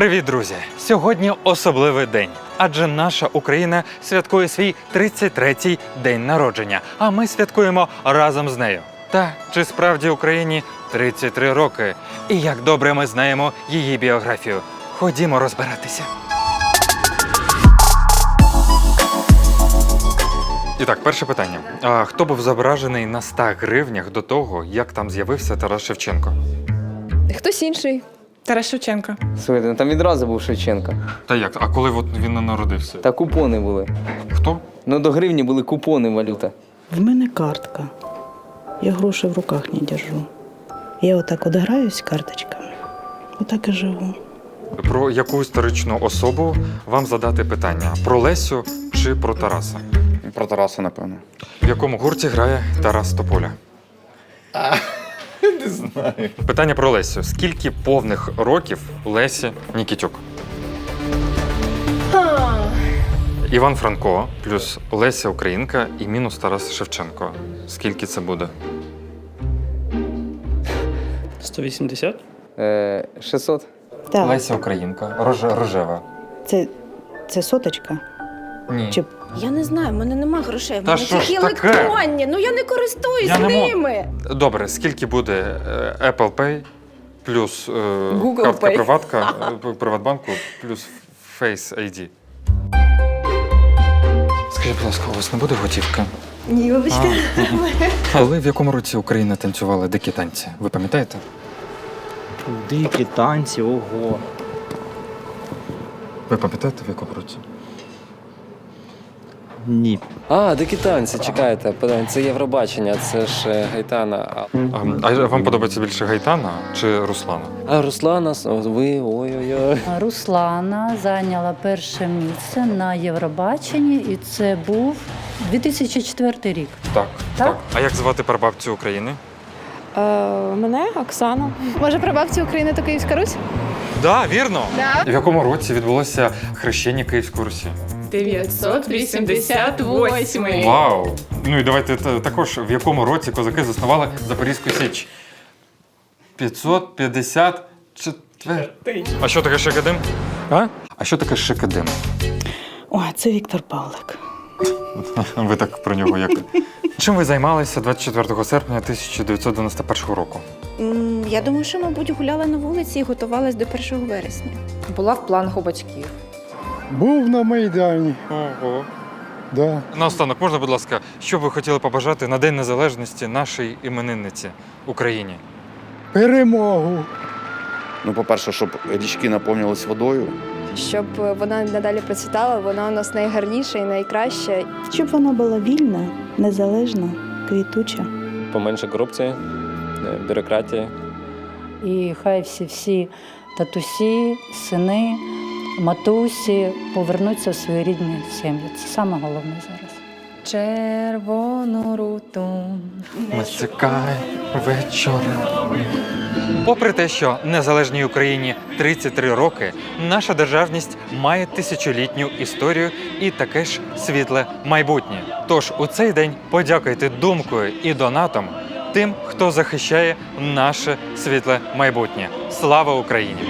Привіт, друзі! Сьогодні особливий день, адже наша Україна святкує свій 33-й день народження, а ми святкуємо разом з нею. Та чи справді Україні 33 роки? І як добре ми знаємо її біографію. Ходімо розбиратися. І так, перше питання. А хто був зображений на 100 гривнях до того, як там з'явився Тарас Шевченко? Хтось інший. Тарас Шевченко. Слухайте, ну там відразу був Шевченко. Та як? А коли от він не народився? Та купони були. Хто? Ну до гривні були купони валюта. В мене картка. Я гроші в руках не держу. Я отак от граюсь карточками. Отак і живу. Про яку історичну особу вам задати питання? Про Лесю чи про Тараса? Про Тараса, напевно. В якому гурті грає Тарас Тополя? Не знаю. Питання про Лесю. Скільки повних років Лесі Нікітюк? Іван Франко плюс Леся Українка і мінус Тарас Шевченко. Скільки це буде? 180? Е, 600. Так, Леся Українка, роже, рожева. це, це соточка. Ні. Чи Я не знаю, в мене нема грошей. В Та мене що ж тільки таке? електронні. Ну я не користуюсь Я не мо- ними. Добре, скільки буде е, Apple Pay плюс е, Google картка Pay. Приватка, е, Приватбанку плюс Face ID? Скажіть, будь ласка, у вас не буде готівки? Ні, вибачте. Але в якому році Україна танцювала дикі танці? Ви пам'ятаєте? Дикі танці, ого. Ви пам'ятаєте в якому році? Ні. А, дикі танці, чекайте, це Євробачення, це ж е, Гайтана. А, вам подобається більше Гайтана чи Руслана? а Руслана, ви, ой-ой-ой. Руслана зайняла перше місце на Євробаченні, і це був 2004 рік. Так, Так? А як звати прабабцю України? Е, мене Оксана. Може, прабабці України то Київська Русь? Да, вірно. Да. В якому році відбулося хрещення Київської Русі? 988. Вау! Ну і давайте та- також в якому році козаки заснували Запорізьку Січ? 554. А що таке шикадим? А? А що таке шикадим? О, це Віктор Павлик. Ви так про нього як. Чим ви займалися 24 серпня 1991 року? М, Я думаю, що, мабуть, гуляла на вулиці і готувалась до 1 вересня. Була в планах у батьків. Був на Майдані, Ого. да. Наостанок, можна, будь ласка, що б ви хотіли побажати на День Незалежності нашій іменинниці Україні? Перемогу. Ну, по-перше, щоб річки наповнились водою. Щоб вона надалі процвітала, вона у нас найгарніша і найкраща. Щоб вона була вільна, незалежна, квітуча. Поменше корупції, е, бюрократії. І хай всі всі татусі, сини, матусі повернуться в свої рідні сім'ї. Це саме головне зараз. Червону руту. Ми чекай вечора. Попри те, що незалежній Україні 33 роки, наша державність має тисячолітню історію і таке ж світле майбутнє. Тож у цей день подякуйте думкою і донатом тим, хто захищає наше світле майбутнє. Слава Україні!